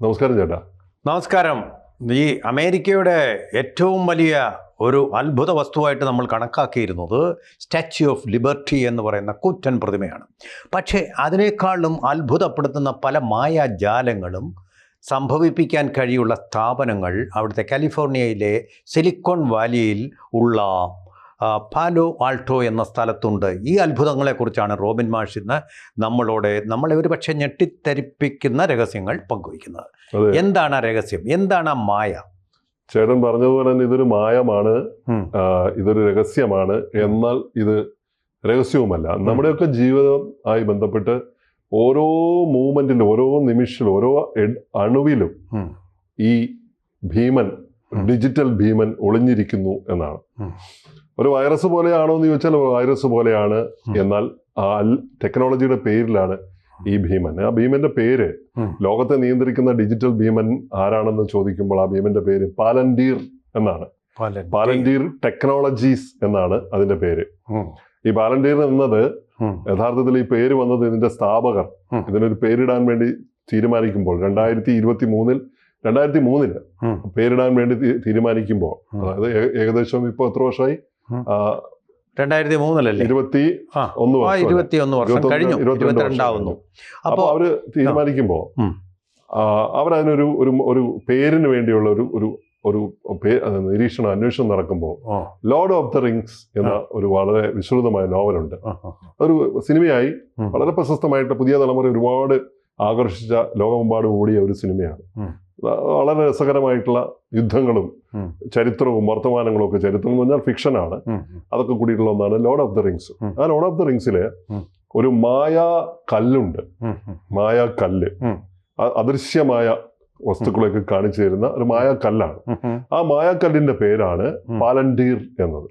നമസ്കാരം ചേട്ടാ. നമസ്കാരം. ഈ അമേരിക്കയുടെ ഏറ്റവും വലിയ ഒരു അത്ഭുത വസ്തുവായിട്ട് നമ്മൾ കണക്കാക്കിയിരുന്നത് സ്റ്റാച്യു ഓഫ് ലിബർട്ടി എന്ന് പറയുന്ന കൂറ്റൻ പ്രതിമയാണ്. പക്ഷേ അതിനേക്കാളും അത്ഭുതപ്പെടുത്തുന്ന പല മായാജാലങ്ങളും സംഭവിപ്പിക്കാൻ കഴിയുള്ള സ്ഥാപനങ്ങൾ അവിടുത്തെ കാലിഫോർണിയയിലെ സിലിക്കോൺ വാലിയിൽ ഉള്ള പാലോ ആൾട്ടോ എന്ന സ്ഥലത്തുണ്ട്. ഈ അത്ഭുതങ്ങളെക്കുറിച്ചാണ് റോബിൻ മാഷ് ഇന്ന് നമ്മളോട് നമ്മളെ ഒരു പക്ഷേ ഞെട്ടിത്തരിപ്പിക്കുന്ന രഹസ്യങ്ങൾ പങ്കുവയ്ക്കുന്നത്. എന്താണ് ആ രഹസ്യം? എന്താണ് ആ മായ? ചേട്ടൻ പറഞ്ഞതുപോലെ തന്നെ ഇതൊരു മായമാണ് ഇതൊരു രഹസ്യമാണ്. എന്നാൽ ഇത് രഹസ്യവുമല്ല. നമ്മുടെയൊക്കെ ജീവിതം ആയി ബന്ധപ്പെട്ട് ഓരോ മൂവ്മെന്റിലും ഓരോ നിമിഷത്തിലും ഓരോ അണുവിലും ഈ ഭീമൻ. ഡിജിറ്റൽ ഭീമൻ ഒളിഞ്ഞിരിക്കുന്നു എന്നാണ്. ഒരു വൈറസ് പോലെയാണോ എന്ന് ചോദിച്ചാൽ വൈറസ് പോലെയാണ്. എന്നാൽ ആ ടെക്നോളജിയുടെ പേരിലാണ് ഈ ഭീമൻ. ആ ഭീമന്റെ പേര് ലോകത്തെ നിയന്ത്രിക്കുന്ന ഡിജിറ്റൽ ഭീമൻ ആരാണെന്ന് ചോദിക്കുമ്പോൾ ആ ഭീമന്റെ പേര് പാലൻഡീർ എന്നാണ്. പാലൻഡീർ. ടെക്നോളജീസ് എന്നാണ് അതിന്റെ പേര്. ഈ പാലൻഡീർ എന്നത് യഥാർത്ഥത്തിൽ ഈ പേര് വന്നത് ഇതിന്റെ സ്ഥാപകർ. ഇതിനൊരു പേരിടാൻ വേണ്ടി തീരുമാനിക്കുമ്പോൾ രണ്ടായിരത്തി ഇരുപത്തി മൂന്നിൽ രണ്ടായിരത്തി മൂന്നിൽ. പേരിടാൻ വേണ്ടി തീരുമാനിക്കുമ്പോൾ അതായത് ഏകദേശം ഇപ്പൊ എത്ര വർഷമായി? രണ്ടായിരത്തി മൂന്നിലല്ലേ ഇരുപത്തി ഒന്ന് ആ വർഷം കഴിഞ്ഞു. ഇരുപത്തിരണ്ടാവുന്നു. അപ്പോൾ അവർ തീരുമാനിക്കുമ്പോൾ അവരതിനൊരു ഒരു ഒരു പേരിന് വേണ്ടിയുള്ള ഒരു ഒരു ഒരു നിരീക്ഷണം അന്വേഷണം നടക്കുമ്പോൾ ലോർഡ് ഓഫ് ദ റിങ്സ് എന്ന ഒരു വളരെ വിശ്രുതമായ നോവലുണ്ട്. ഒരു സിനിമയായി. വളരെ പ്രശസ്തമായിട്ട് പുതിയ തലമുറ ഒരുപാട് ആകർഷിച്ച ലോകമെമ്പാടും ഓടിയ ഒരു സിനിമയാണ്. വളരെ രസകരമായിട്ടുള്ള യുദ്ധങ്ങളും ചരിത്രവും വർത്തമാനങ്ങളും ഒക്കെ ചരിത്രം എന്ന് പറഞ്ഞാൽ ഫിക്ഷനാണ് അതൊക്കെ കൂടിയിട്ടുള്ള ഒന്നാണ് ലോർഡ് ഓഫ് ദ റിങ്സ്. ആ ലോർഡ് ഓഫ് ദ റിങ്സിൽ ഒരു മായാ കല്ലുണ്ട്. മായാ കല്ല്. അദൃശ്യമായ വസ്തുക്കളൊക്കെ കാണിച്ചു തരുന്ന ഒരു മായാ കല്ലാണ്. ആ മായാ കല്ലിന്റെ മായാക്കല്ലിന്റെ പേരാണ് പാലണ്ടീർ എന്നത്.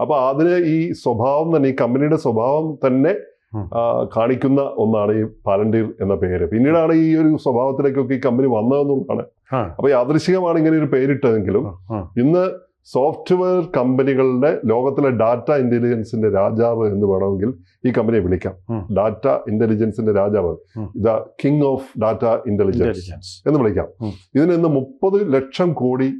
അപ്പൊ അതിന് ഈ സ്വഭാവം തന്നെ ഈ കമ്പനിയുടെ സ്വഭാവം തന്നെ കാണിക്കുന്ന ഒന്നാണ് ഈ പാലന്റീർ എന്ന പേര്. പിന്നീടാണ് ഈ ഒരു സ്വഭാവത്തിലേക്കൊക്കെ ഈ കമ്പനി വന്നതെന്നുള്ളതാണ്. അപ്പൊ യാദൃശികമാണ് ഇങ്ങനെ ഒരു പേരിട്ടതെങ്കിലും ഇന്ന് സോഫ്റ്റ്വെയർ കമ്പനികളുടെ ലോകത്തിലെ ഡാറ്റ ഇന്റലിജൻസിന്റെ രാജാവ് എന്ന് വേണമെങ്കിൽ ഈ കമ്പനിയെ വിളിക്കാം. ഡാറ്റ ഇന്റലിജൻസിന്റെ രാജാവ്. The king of data intelligence എന്ന് വിളിക്കാം. ഇതിന് ഇന്ന് മുപ്പത് ലക്ഷം കോടി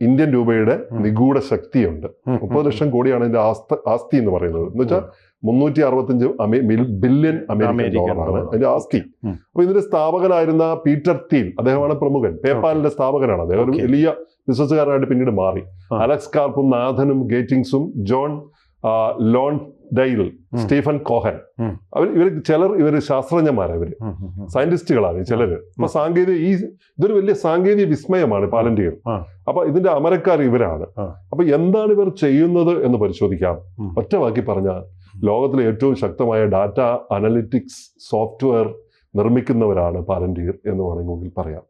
ഇന്ത്യൻ രൂപയുടെ നിഗൂഢ ശക്തിയുണ്ട്. മുപ്പത് ലക്ഷം കോടിയാണ് ഇതിന്റെ ആസ്ത ആസ്തി എന്ന് പറയുന്നത്. എന്ന് വെച്ചാൽ മുന്നൂറ്റി അറുപത്തഞ്ച് ബില്യൺ അമേരിക്കൻ ഡോളറാണ്. അതിന്റെ ആസ്തി. അപ്പൊ ഇതിന്റെ സ്ഥാപകനായിരുന്ന പീറ്റർ തീൽ അദ്ദേഹമാണ് പ്രമുഖൻ. പേപ്പാലിന്റെ സ്ഥാപകനാണ് അദ്ദേഹം. ഒരു വലിയ ബിസിനസ്സുകാരനായിട്ട് പിന്നീട് മാറി. അലക്സ് കാർപ്പും നാഥനും ഗേറ്റിംഗ്സും John Lonsdale Stephen Cohen. അവർ ഇവർ ചിലർ ഇവർ ശാസ്ത്രജ്ഞന്മാരാണ് ഇവർ. സയന്റിസ്റ്റുകളാണ് ചിലർ അപ്പൊ. സാങ്കേതിക ഈ ഇതൊരു വലിയ സാങ്കേതിക വിസ്മയമാണ് പാലന്റിയർ. അപ്പൊ ഇതിന്റെ അമരക്കാർ ഇവരാണ്. അപ്പൊ എന്താണ് ഇവർ ചെയ്യുന്നത് എന്ന് പരിശോധിക്കാം ഒറ്റവാക്കി ഒറ്റ വാക്കി പറഞ്ഞാൽ ലോകത്തിലെ ഏറ്റവും ശക്തമായ ഡാറ്റ അനലിറ്റിക്സ് സോഫ്റ്റ്വെയർ നിർമ്മിക്കുന്നവരാണ് പാലന്റിയർ എന്ന് വേണമെങ്കിൽ പറയാം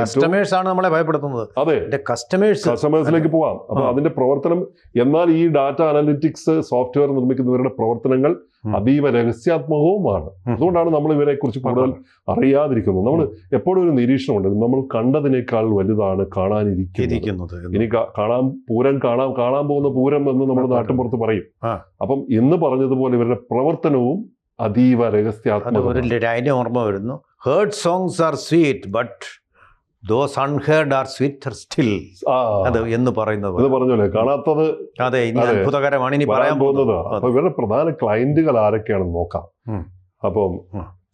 കസ്റ്റമേഴ്സ് ആണ് നമ്മളെ ഭയപ്പെടുത്തുന്നത്. അതെ. കസ്റ്റമേഴ്സ് കസ്റ്റമേഴ്സിലേക്ക് പോവാം. അപ്പൊ അതിന്റെ പ്രവർത്തനം എന്നാൽ ഈ ഡാറ്റ അനലിറ്റിക്സ് സോഫ്റ്റ്വെയർ നിർമ്മിക്കുന്നവരുടെ പ്രവർത്തനങ്ങൾ. അതീവ രഹസ്യാത്മകവുമാണ്. അതുകൊണ്ടാണ് നമ്മൾ ഇവരെ കുറിച്ച് കൂടുതൽ അറിയാതിരിക്കുന്നത്. നമ്മൾ എപ്പോഴും ഒരു നിരീക്ഷണമുണ്ട്. നമ്മൾ കണ്ടതിനേക്കാൾ വലുതാണ് കാണാനിരിക്കുന്നത്. ഇനി കാണാൻ പൂരം കാണാൻ കാണാൻ പോകുന്ന പൂരം എന്ന് നമ്മൾ നാട്ടിൻ നാട്ടിൻപുറത്ത് പറയും. അപ്പം എന്ന് പറഞ്ഞതുപോലെ ഇവരുടെ പ്രവർത്തനവും അതീവ രഹസ്യാത്മക ഓർമ്മ വരുന്നു. Heard songs are sweet but those unheard are sweet still അത് എന്ന് പറയുന്നത്. പറഞ്ഞല്ലേ കാണാത്തത് അതെ ഇനി. അത്ഭുതകരമാണ് ഇനി പറയാൻ പോകുന്നത് അപ്പൊ ഇവരുടെ പ്രധാന ക്ലയന്റുകൾ ആരൊക്കെയാണെന്ന് നോക്കാം. അപ്പം.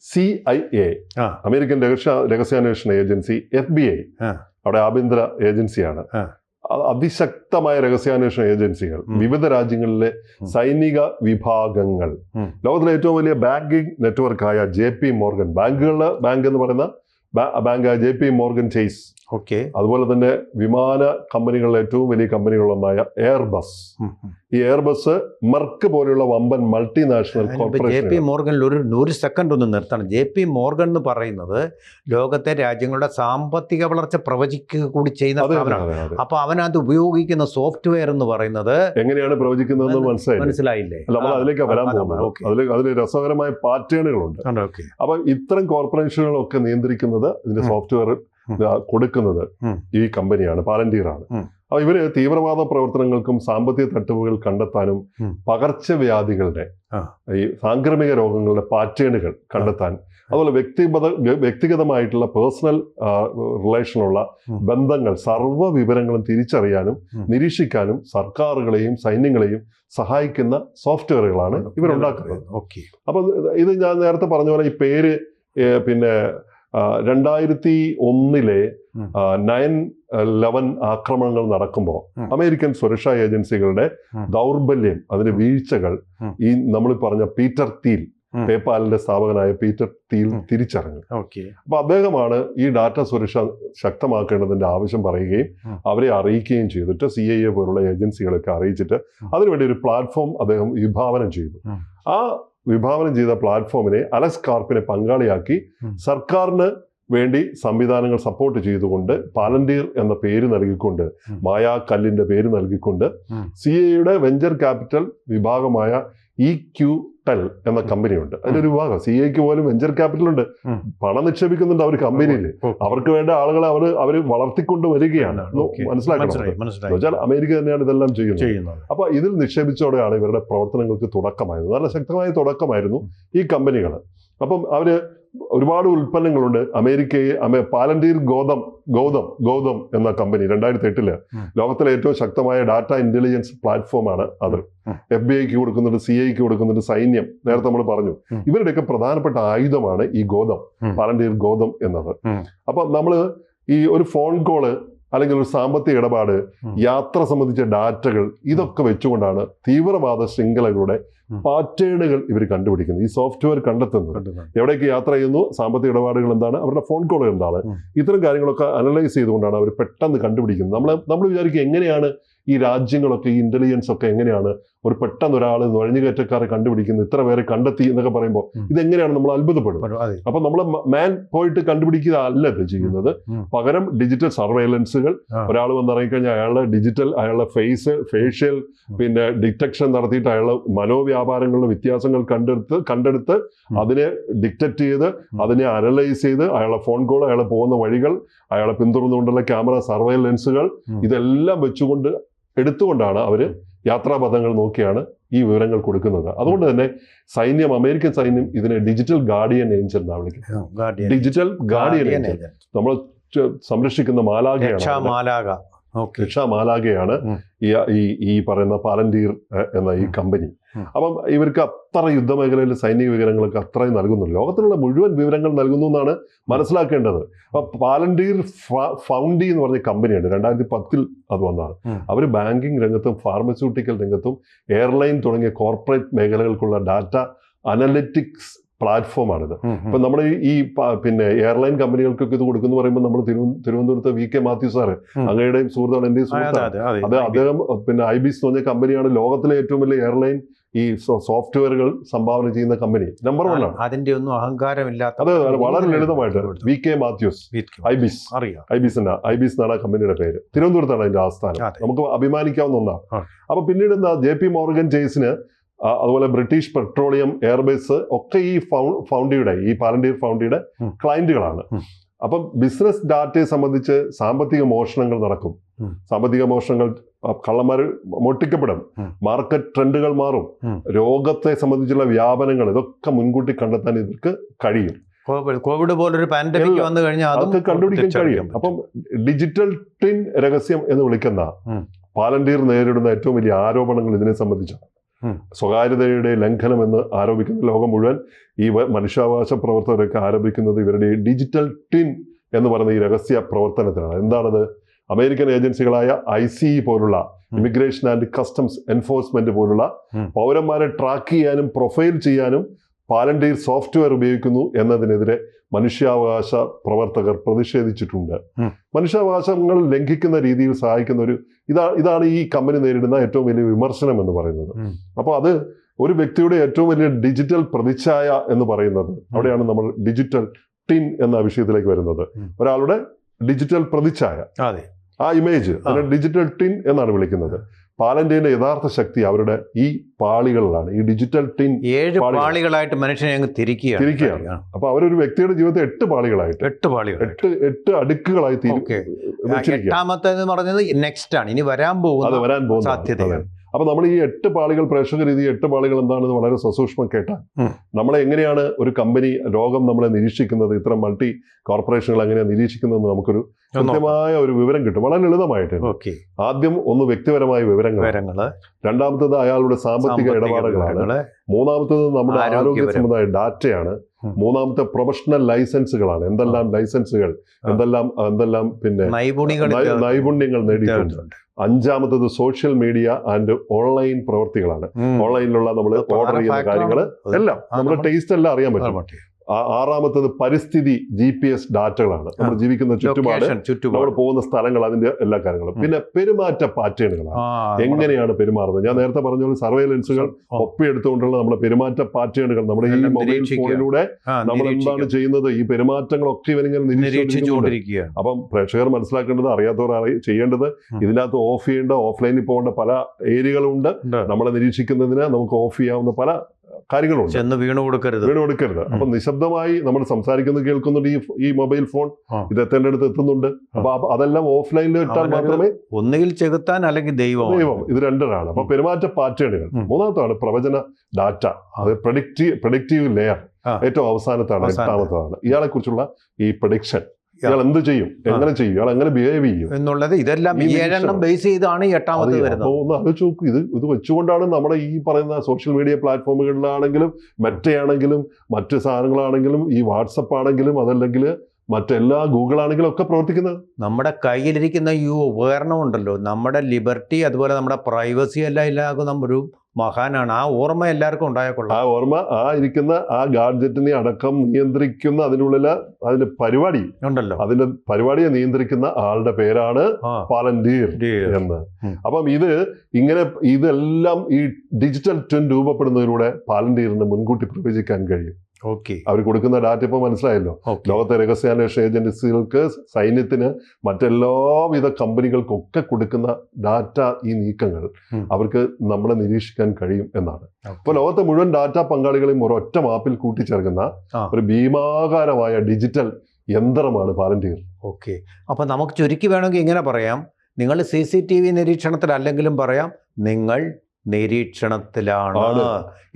C I A. അമേരിക്കൻ രഹസ്യ രഹസ്യാന്വേഷണ ഏജൻസി എഫ് ബി ഐ അവിടെ ആഭ്യന്തര ഏജൻസിയാണ് അതിശക്തമായ രഹസ്യാന്വേഷണ ഏജൻസികൾ വിവിധ രാജ്യങ്ങളിലെ സൈനിക വിഭാഗങ്ങൾ. ലോകത്തിലെ ഏറ്റവും വലിയ ബാങ്കിംഗ് നെറ്റ്വർക്കായ ജെ പി മോർഗൻ ബാങ്കുകളുടെ ബാങ്ക് എന്ന് പറയുന്ന bank J P Morgan Chase. Okay. അതുപോലെ തന്നെ വിമാന കമ്പനികളിലെ ഏറ്റവും വലിയ കമ്പനികളൊന്നായ എയർബസ്. ഈ എയർബസ് മർക്ക് പോലെയുള്ള വമ്പൻ മൾട്ടിനാഷണൽ ജെ പി മോർഗനിൽ ഒരു നൂറ് സെക്കൻഡ് ഒന്ന് നിർത്തണം. ജെ പി മോർഗൻ എന്ന് പറയുന്നത് ലോകത്തെ രാജ്യങ്ങളുടെ സാമ്പത്തിക വളർച്ച പ്രവചിക്കുക കൂടി ചെയ്യുന്ന സ്ഥാപനമാണ്. അപ്പൊ അവനത് ഉപയോഗിക്കുന്ന സോഫ്റ്റ്വെയർ എന്ന് പറയുന്നത് എങ്ങനെയാണ് പ്രവചിക്കുന്നത് മനസ്സിലായി മനസ്സിലായില്ലേ? നമ്മൾ അതിലേക്ക് വരാൻ ആ, പോകുന്നത് ഓക്കെ. അതിൽ അതിൽ രസകരമായ പാറ്റേണുകളുണ്ട്. അപ്പൊ ഇത്തരം കോർപ്പറേഷനുകളൊക്കെ നിയന്ത്രിക്കുന്നത് ഇതിന്റെ. സോഫ്റ്റ്വെയർ. കൊടുക്കുന്നത് ഈ കമ്പനിയാണ് പാലന്റീറാണ്. അപ്പൊ ഇവർ തീവ്രവാദ പ്രവർത്തനങ്ങൾക്കും സാമ്പത്തിക തട്ടിപ്പുകൾ കണ്ടെത്താനും പകർച്ചവ്യാധികളുടെ ഈ സാംക്രമിക രോഗങ്ങളുടെ പാറ്റേണുകൾ കണ്ടെത്താൻ അതുപോലെ വ്യക്തിഗത വ്യക്തിഗതമായിട്ടുള്ള പേഴ്സണൽ റിലേഷനുള്ള ബന്ധങ്ങൾ സർവ വിവരങ്ങളും തിരിച്ചറിയാനും നിരീക്ഷിക്കാനും സർക്കാരുകളെയും സൈന്യങ്ങളെയും സഹായിക്കുന്ന സോഫ്റ്റ്വെയറുകളാണ് ഇവരുണ്ടാക്കുന്നത്. ഓക്കെ. അപ്പൊ ഇത് ഞാൻ നേരത്തെ പറഞ്ഞ പോലെ ഈ പേര് പിന്നെ രണ്ടായിരത്തി ഒന്നിലെ. നയൻ ലെവൻ ആക്രമണങ്ങൾ നടക്കുമ്പോൾ അമേരിക്കൻ സുരക്ഷാ ഏജൻസികളുടെ ദൗർബല്യം അതിന്റെ വീഴ്ചകൾ ഈ നമ്മൾ പറഞ്ഞ പീറ്റർ തീൽ. പേപ്പാലിന്റെ സ്ഥാപകനായ പീറ്റർ തീൽ തിരിച്ചറിഞ്ഞു. അപ്പൊ അദ്ദേഹമാണ് ഈ ഡാറ്റ സുരക്ഷ ശക്തമാക്കേണ്ടതിന്റെ ആവശ്യം പറയുകയും അവരെ അറിയിക്കുകയും ചെയ്തിട്ട് സി ഐ എ പോലുള്ള ഏജൻസികളൊക്കെ അറിയിച്ചിട്ട്. അതിനുവേണ്ടി ഒരു പ്ലാറ്റ്ഫോം അദ്ദേഹം വിഭാവനം ചെയ്തു. ആ വിഭാവനം ചെയ്ത പ്ലാറ്റ്ഫോമിനെ അലക്സ് കാർപ്പിനെ പങ്കാളിയാക്കി സർക്കാരിന് വേണ്ടി സംവിധാനങ്ങൾ സപ്പോർട്ട് ചെയ്തുകൊണ്ട് പാലന്റീർ എന്ന പേര് നൽകിക്കൊണ്ട് മായാ കല്ലിന്റെ പേര് നൽകിക്കൊണ്ട്. സി എയുടെ വെഞ്ചർ ക്യാപിറ്റൽ വിഭാഗമായ ഇ ക്യു ടെൽ എന്ന കമ്പനിയുണ്ട്. അതിലൊരു വിഭാഗം. സി എക്ക് പോലും വെഞ്ചർ ക്യാപിറ്റൽ ഉണ്ട് പണം നിക്ഷേപിക്കുന്നുണ്ട് അവർ കമ്പനിയിൽ അവർക്ക് വേണ്ട ആളുകളെ അവർ അവർ വളർത്തിക്കൊണ്ട് വരികയാണ്. മനസ്സിലാക്കണം അമേരിക്ക തന്നെയാണ് ഇതെല്ലാം ചെയ്യുന്നത്. ചെയ്യുന്നത്. അപ്പൊ ഇതിൽ നിക്ഷേപിച്ചോടെയാണ് ഇവരുടെ പ്രവർത്തനങ്ങൾക്ക് തുടക്കമായത്. നല്ല ശക്തമായ തുടക്കമായിരുന്നു ഈ കമ്പനികൾ അപ്പം അവർ ഒരുപാട് ഉൽപ്പന്നങ്ങളുണ്ട് അമേരിക്കയെ അമേ പാലന്റീർ ഗോതം ഗൗതം ഗൗതം എന്ന കമ്പനി രണ്ടായിരത്തി എട്ടിൽ ലോകത്തിലെ ഏറ്റവും ശക്തമായ ഡാറ്റ ഇന്റലിജൻസ് പ്ലാറ്റ്ഫോമാണ് അത്. എഫ് ബി ഐക്ക് കൊടുക്കുന്നുണ്ട് സി ഐക്ക് കൊടുക്കുന്നുണ്ട് സൈന്യം നേരത്തെ നമ്മൾ പറഞ്ഞു. ഇവരുടെയൊക്കെ പ്രധാനപ്പെട്ട ആയുധമാണ് ഈ ഗോതം. പാലന്റീർ ഗോതം എന്നത്. അപ്പൊ നമ്മൾ ഈ ഒരു ഫോൺ കോൾ അല്ലെങ്കിൽ ഒരു സാമ്പത്തിക ഇടപാട് യാത്ര സംബന്ധിച്ച ഡാറ്റകൾ ഇതൊക്കെ വെച്ചുകൊണ്ടാണ് തീവ്രവാദ ശൃംഖലകളുടെ. പാറ്റേണുകൾ ഇവർ കണ്ടുപിടിക്കുന്നു. ഈ സോഫ്റ്റ്വെയർ കണ്ടെത്തുന്നു. എവിടേക്ക് യാത്ര ചെയ്യുന്നു സാമ്പത്തിക ഇടപാടുകൾ എന്താണ് അവരുടെ ഫോൺ കോളുകൾ എന്താണ് ഇത്തരം കാര്യങ്ങളൊക്കെ അനലൈസ് ചെയ്തുകൊണ്ടാണ് അവർ പെട്ടെന്ന് കണ്ടുപിടിക്കുന്നത്. നമ്മൾ നമ്മൾ വിചാരിക്കുക എങ്ങനെയാണ് ഈ രാജ്യങ്ങളൊക്കെ ഈ ഇന്റലിജൻസ് ഒക്കെ എങ്ങനെയാണ് ഒരു പെട്ടെന്ന് ഒരാൾ നുഴഞ്ഞുകയറ്റക്കാരെ കണ്ടുപിടിക്കുന്നത് ഇത്ര പേരെ കണ്ടെത്തി എന്നൊക്കെ പറയുമ്പോൾ. ഇതെങ്ങനെയാണ് നമ്മൾ അത്ഭുതപ്പെടും ഒരു- അപ്പൊ നമ്മൾ മാൻ പോയിട്ട് കണ്ടുപിടിക്കുക അല്ല ഇത് ചെയ്യുന്നത് പകരം ഡിജിറ്റൽ സർവൈലൻസുകൾ. ഒരാൾ വന്നിറങ്ങിക്കഴിഞ്ഞാൽ അയാളുടെ ഡിജിറ്റൽ അയാളുടെ ഫേസ് ഫേഷ്യൽ പിന്നെ ഡിറ്റക്ഷൻ നടത്തിയിട്ട് അയാളുടെ മനോവ്യാപാരങ്ങളുടെ വ്യത്യാസങ്ങൾ കണ്ടെടുത്ത് കണ്ടെടുത്ത് അതിനെ ഡിക്റ്റക്റ്റ് ചെയ്ത് അതിനെ അനലൈസ് ചെയ്ത് അയാളെ ഫോൺ കോൾ അയാളെ പോകുന്ന വഴികൾ അയാളെ പിന്തുടർന്നുകൊണ്ടുള്ള ക്യാമറ സർവൈലൻസുകൾ. ഇതെല്ലാം വെച്ചുകൊണ്ട് എടുത്തുകൊണ്ടാണ് അവർ യാത്രാപഥങ്ങൾ നോക്കിയാണ് ഈ വിവരങ്ങൾ കൊടുക്കുന്നത്. അതുകൊണ്ട് തന്നെ സൈന്യം അമേരിക്കൻ സൈന്യം ഇതിനെ ഡിജിറ്റൽ ഗാർഡിയൻ ഏഞ്ചൽ എന്നാണ് വിളിക്കുന്നത്. Digital guardian angel. നമ്മൾ സംരക്ഷിക്കുന്ന മാലാഖയാണ് അവരുടെ. രക്ഷാമാലാക ഓക്കെ രക്ഷാ മാലാഖയാണ് ഉം. ഈ ഈ പറയുന്ന പാലന്റീർ എന്ന ഈ. കമ്പനി. അപ്പം ഇവർക്ക് അത്ര യുദ്ധമേഖലയിൽ സൈനിക വിവരങ്ങളൊക്കെ അത്രയും നൽകുന്നു ലോകത്തിലുള്ള മുഴുവൻ വിവരങ്ങൾ നൽകുന്നു എന്നാണ് മനസ്സിലാക്കേണ്ടത് അപ്പൊ പാലന്റീർ ഫൗണ്ടി എന്ന് പറഞ്ഞ കമ്പനിയുണ്ട് രണ്ടായിരത്തി പത്തിൽ അത് വന്നതാണ്. അവർ ബാങ്കിങ് രംഗത്തും ഫാർമസ്യൂട്ടിക്കൽ രംഗത്തും എയർലൈൻ തുടങ്ങിയ കോർപ്പറേറ്റ് മേഖലകൾക്കുള്ള ഡാറ്റ അനലിറ്റിക്സ് പ്ലാറ്റ്ഫോമാണിത്. ഇപ്പം നമ്മൾ ഈ പിന്നെ എയർലൈൻ കമ്പനികൾക്കൊക്കെ ഇത് കൊടുക്കുന്നു പറയുമ്പോൾ നമ്മൾ തിരുവനന്തപുരത്ത് വി കെ മാത്യു സാറ്. അങ്ങയുടെയും സുഹൃത്താണ് എന്റെയും സുഹൃത്താണ്. അതെ അദ്ദേഹം പിന്നെ ഐ ഐബിസ് എന്ന് പറഞ്ഞ കമ്പനിയാണ് ലോകത്തിലെ ഏറ്റവും വലിയ എയർലൈൻ ഈ സോഫ്റ്റ്വെയറുകൾ സംഭാവന ചെയ്യുന്ന കമ്പനി. നമ്പർ വൺ ആണ്. അതിന്റെ ഒന്നും അഹങ്കാരമില്ലാത്ത അതെ വളരെ ലളിതമായിട്ട് വി കെ മാത്യൂസ് ഐബിസ്. അറിയാം. എന്നാ ഐബിസ് എന്നാണ് ആ കമ്പനിയുടെ പേര്. തിരുവനന്തപുരത്താണ് അതിന്റെ ആസ്ഥാനം. നമുക്ക് അഭിമാനിക്കാവുന്ന ഒന്നാണ്. അപ്പൊ പിന്നീട് എന്താ ജെ പി മോർഗൻ ചേസിന് അതുപോലെ ബ്രിട്ടീഷ് പെട്രോളിയം എയർബേസ് ഒക്കെ ഈ ഫൗണ്ടിയുടെ ഈ പാലന്റീർ ഫൗണ്ടിയുടെ. ക്ലയന്റുകളാണ്. അപ്പം ബിസിനസ് ഡാറ്റയെ സംബന്ധിച്ച് സാമ്പത്തിക മോഷണങ്ങൾ നടക്കും. സാമ്പത്തിക മോഷണങ്ങൾ കള്ളന്മാർ മൊട്ടിക്കപ്പെടും മാർക്കറ്റ് ട്രെൻഡുകൾ മാറും. രോഗത്തെ സംബന്ധിച്ചുള്ള വ്യാപനങ്ങൾ ഇതൊക്കെ മുൻകൂട്ടി കണ്ടെത്താൻ ഇവർക്ക് കഴിയും. കോവിഡ് പോലൊരു പാൻഡമിക് വന്നു കഴിഞ്ഞാൽ അതും അതൊക്കെ കണ്ടുപിടിക്കാൻ കഴിയും. അപ്പം ഡിജിറ്റൽ ട്വിൻ രഹസ്യം എന്ന് വിളിക്കുന്ന. പാലന്റീർ നേരിടുന്ന ഏറ്റവും വലിയ ആരോപണങ്ങൾ ഇതിനെ സംബന്ധിച്ചാണ്. സ്വകാര്യതയുടെ ലംഘനം എന്ന് ആരോപിക്കുന്ന ലോകം മുഴുവൻ ഈ മനുഷ്യാവകാശ പ്രവർത്തകരൊക്കെ ആരോപിക്കുന്നത് ഇവരുടെ ഈ ഡിജിറ്റൽ ട്വിൻ എന്ന് പറയുന്ന ഈ രഹസ്യ പ്രവർത്തനത്തിനാണ്. എന്താണത്? അമേരിക്കൻ ഏജൻസികളായ ഐ സി പോലുള്ള ഇമിഗ്രേഷൻ ആൻഡ് കസ്റ്റംസ് എൻഫോഴ്സ്മെന്റ് പോലുള്ള പൗരന്മാരെ ട്രാക്ക് ചെയ്യാനും പ്രൊഫൈൽ ചെയ്യാനും പാലന്റീർ സോഫ്റ്റ്വെയർ ഉപയോഗിക്കുന്നു എന്നതിനെതിരെ മനുഷ്യാവകാശ പ്രവർത്തകർ പ്രതിഷേധിച്ചിട്ടുണ്ട്. മനുഷ്യാവകാശങ്ങൾ ലംഘിക്കുന്ന രീതിയിൽ സഹായിക്കുന്ന ഒരു ഇതാ ഇതാണ് ഈ കമ്പനി നേരിടുന്ന ഏറ്റവും വലിയ വിമർശനം എന്ന് പറയുന്നത്. അപ്പോൾ അത് ഒരു വ്യക്തിയുടെ ഏറ്റവും വലിയ ഡിജിറ്റൽ പ്രതിച്ഛായ എന്ന് പറയുന്നത് അവിടെയാണ് നമ്മൾ ഡിജിറ്റൽ ടിൻ എന്ന വിഷയത്തിലേക്ക് വരുന്നത്. ഒരാളുടെ ഡിജിറ്റൽ പ്രതിച്ഛായ. ആ ഇമേജ് അതിനെ ഡിജിറ്റൽ ടിൻ എന്നാണ് വിളിക്കുന്നത്. പാലന്റീന്റെ യഥാർത്ഥ ശക്തി അവരുടെ ഈ പാളികളിലാണ് ഈ ഡിജിറ്റൽ ടിൻ ഏഴ്. പാളികളായിട്ട് മനുഷ്യനെ അങ്ങ് തിരിക്കുകയാണ്. അപ്പൊ അവരൊരു വ്യക്തിയുടെ ജീവിതത്തെ എട്ട് പാളികളായിട്ട് എട്ട് പാളികൾ എട്ട് എട്ട് അടുക്കുകളായി തീരും ഓക്കെ. വെച്ചിരിക്കുക എട്ടാമത്തെ എന്ന് പറഞ്ഞത് നെക്സ്റ്റ് ആണ്. ഇനി വരാൻ പോകുന്ന വരാൻ പോകുന്നത് സാധ്യതയാണ്. അതെ. അപ്പൊ നമ്മൾ ഈ എട്ട് പാളികൾ പ്രേക്ഷകർ ഇത് ഈ എട്ട് പാളികൾ എന്താണെന്ന് വളരെ സസൂക്ഷ്മം കേട്ടാൽ നമ്മളെ എങ്ങനെയാണ് ഒരു കമ്പനി ലോകം നമ്മളെ നിരീക്ഷിക്കുന്നത് ഇത്തരം മൾട്ടി കോർപ്പറേഷനുകൾ എങ്ങനെയാണ് നിരീക്ഷിക്കുന്നതെന്ന് നമുക്കൊരു കൃത്യമായ ഒരു വിവരം കിട്ടും. വളരെ ലളിതമായിട്ട് ഓക്കെ. ആദ്യം ഒന്ന് വ്യക്തിപരമായ വിവരങ്ങൾ. രണ്ടാമത്തത് അയാളുടെ സാമ്പത്തിക ഇടപാടുകളാണ്. മൂന്നാമത്തത് നമ്മുടെ ആരോഗ്യ സംബന്ധമായ ഡാറ്റയാണ്. മൂന്നാമത്തെ പ്രൊഫഷണൽ ലൈസൻസുകളാണ്. എന്തെല്ലാം ലൈസൻസുകൾ എന്തെല്ലാം എന്തെല്ലാം പിന്നെ നൈപുണ്യങ്ങൾ നേടിയിട്ടുണ്ട്. അഞ്ചാമത്തത് സോഷ്യൽ മീഡിയ ആൻഡ് ഓൺലൈൻ പ്രവർത്തികളാണ്. ഓൺലൈനിലുള്ള നമ്മൾ ഓർഡർ ചെയ്യുന്ന കാര്യങ്ങൾ എല്ലാം നമ്മുടെ ടേസ്റ്റ് എല്ലാം അറിയാൻ പറ്റും. ആറാമത്തത് പരിസ്ഥിതി ജി പി എസ് ഡാറ്റകളാണ്. നമ്മൾ ജീവിക്കുന്ന ചുറ്റുപാട് ചുറ്റുപാട്. നമ്മൾ പോകുന്ന സ്ഥലങ്ങൾ അതിന്റെ എല്ലാ കാര്യങ്ങളും. പിന്നെ പെരുമാറ്റ പാറ്റേണുകളാണ്. എങ്ങനെയാണ് പെരുമാറുന്നത്? ഞാൻ നേരത്തെ പറഞ്ഞ പോലെ സർവൈലൻസുകൾ. ഒപ്പിയെടുത്തുകൊണ്ടുള്ള നമ്മുടെ പെരുമാറ്റ പാറ്റേണുകൾ നമ്മുടെ ഈ മൊബൈൽ ഫോണിലൂടെ നമ്മൾ എന്താണ് ചെയ്യുന്നത്? ഈ പെരുമാറ്റങ്ങളൊക്കെ ഇവനിങ്ങനെ നിരീക്ഷിച്ചുകൊണ്ടിരിക്കുകയാണ് അപ്പം പ്രേക്ഷകർ മനസ്സിലാക്കേണ്ടത് അറിയാത്തവർ അറി ചെയ്യേണ്ടത് ഇതിനകത്ത് ഓഫ് ചെയ്യേണ്ട ഓഫ്ലൈനിൽ പോകേണ്ട പല ഏരിയകളുണ്ട്. ഉണ്ട്. നമ്മളെ നിരീക്ഷിക്കുന്നതിന് നമുക്ക് ഓഫ് ചെയ്യാവുന്ന പല കാര്യങ്ങളുണ്ട്. ചെന്ന് വീണു കൊടുക്കരുത്. വീണ് കൊടുക്കരുത്. അപ്പം നിശബ്ദമായി നമ്മൾ സംസാരിക്കുന്നത് കേൾക്കുന്നുണ്ട് ഈ ഈ മൊബൈൽ ഫോൺ. ഇത് എത്തേണ്ട അടുത്ത് എത്തുന്നുണ്ട്. അപ്പൊ അതെല്ലാം ഓഫ്ലൈനിൽ ഇട്ടാൽ മാത്രമേ ഒന്നുകിൽ ചെകുത്താൻ അല്ലെങ്കിൽ ദൈവം ദൈവം. ഇത് രണ്ടിനാണ് അപ്പൊ പെരുമാറ്റ പാറ്റേണുകൾ. മൂന്നാമത്താണ് പ്രവചന ഡാറ്റ. അത് പ്രഡിക്റ്റീവ് പ്രഡിക്റ്റീവ് ലെയർ ഏറ്റവും അവസാനത്താണ് അവസാനം. എട്ടാമത്തതാണ്. ഇയാളെ കുറിച്ചുള്ള ഈ പ്രഡിക്ഷൻ ഇയാൾ എന്ത് ചെയ്യും? എങ്ങനെ ചെയ്യും? ഇയാൾ എങ്ങനെ ബിഹേവ് ചെയ്യും? എന്നുള്ളത് ഇതെല്ലാം ഏഴെണ്ണം ബേസ് ചെയ്താണ് എട്ടാമത് വരുന്നത്. ഒന്ന് ആലോചിച്ച് നോക്കൂ. ഇത് ഇത് വെച്ചുകൊണ്ടാണ് നമ്മുടെ ഈ പറയുന്ന സോഷ്യൽ മീഡിയ പ്ലാറ്റ്ഫോമുകളിലാണെങ്കിലും മെറ്റയാണെങ്കിലും മറ്റ് സാധനങ്ങളാണെങ്കിലും ഈ വാട്സപ്പ് ആണെങ്കിലും അതല്ലെങ്കിൽ മറ്റെല്ലാ ഗൂഗിൾ ആണെങ്കിലും ഒക്കെ പ്രവർത്തിക്കുന്നത്. നമ്മുടെ കയ്യിലിരിക്കുന്ന ഈ ഉപകരണം ഉണ്ടല്ലോ. നമ്മുടെ ലിബർട്ടി അതുപോലെ നമ്മുടെ പ്രൈവസി എല്ലാം ഇല്ലാകുന്ന ഒരു മഹാനാണ്. ആ ഓർമ്മ എല്ലാവർക്കും ഉണ്ടായ ആ ഓർമ്മ ആ ഇരിക്കുന്ന ആ ഗാഡ്ജറ്റിനെ അടക്കം നിയന്ത്രിക്കുന്ന അതിനുള്ളിൽ അതിന്റെ പരിപാടി ഉണ്ടല്ലോ. അതിന്റെ പരിപാടിയെ നിയന്ത്രിക്കുന്ന ആളുടെ പേരാണ് പാലന്റീർ എന്ന്. അപ്പം ഇത് ഇങ്ങനെ ഇതെല്ലാം ഈ ഡിജിറ്റൽ ട്വിൻ രൂപപ്പെടുന്നതിലൂടെ പാലന്റീറിന് മുൻകൂട്ടി പ്രവചിക്കാൻ കഴിയും. ഓക്കെ. അവർ കൊടുക്കുന്ന ഡാറ്റ ഇപ്പോൾ മനസ്സിലായല്ലോ. ലോകത്തെ രഹസ്യാന്വേഷണ ഏജൻസികൾക്ക് സൈന്യത്തിന് മറ്റെല്ലാവിധ കമ്പനികൾക്കൊക്കെ കൊടുക്കുന്ന ഡാറ്റ ഈ നീക്കങ്ങൾ അവർക്ക് നമ്മളെ നിരീക്ഷിക്കാൻ കഴിയും എന്നാണ്. അപ്പോൾ ലോകത്തെ മുഴുവൻ ഡാറ്റ പങ്കാളികളെയും ഒരൊറ്റ മാപ്പിൽ കൂട്ടിച്ചേർക്കുന്ന. ഒരു ഭീമാകാരമായ ഡിജിറ്റൽ യന്ത്രമാണ് പാലന്റീർ. ഓക്കെ. അപ്പോൾ നമുക്ക് ചുരുക്കി വേണമെങ്കിൽ ഇങ്ങനെ പറയാം. നിങ്ങൾ സി സി ടി വി നിരീക്ഷണത്തിലല്ലെങ്കിലും പറയാം. നിങ്ങൾ നിരീക്ഷണത്തിലാണ്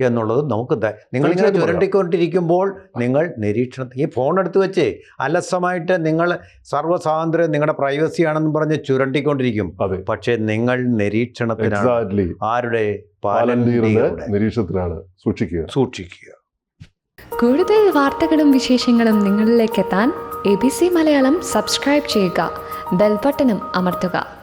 എന്നുള്ളത് നമുക്ക് നിങ്ങൾ ഇങ്ങനെ ചുരണ്ടിക്കൊണ്ടിരിക്കുമ്പോൾ നിങ്ങൾ നിരീക്ഷണത്തിൽ ഈ ഫോൺ എടുത്ത് വെച്ചേ അലസമായിട്ട് നിങ്ങൾ സർവസ്വാതന്ത്ര്യം നിങ്ങളുടെ പ്രൈവസി ആണെന്ന് പറഞ്ഞ് ചുരണ്ടിക്കൊണ്ടിരിക്കും. പക്ഷെ നിങ്ങൾ നിരീക്ഷണത്തിലാണ് ആരുടെ. നിരീക്ഷണത്തിലാണ് സൂക്ഷിക്കുക. സൂക്ഷിക്കുക. കൂടുതൽ വാർത്തകളും വിശേഷങ്ങളും നിങ്ങളിലേക്ക് എത്താൻ A B C Malayalam subscribe ചെയ്യുക. ബെൽബട്ടനും അമർത്തുക.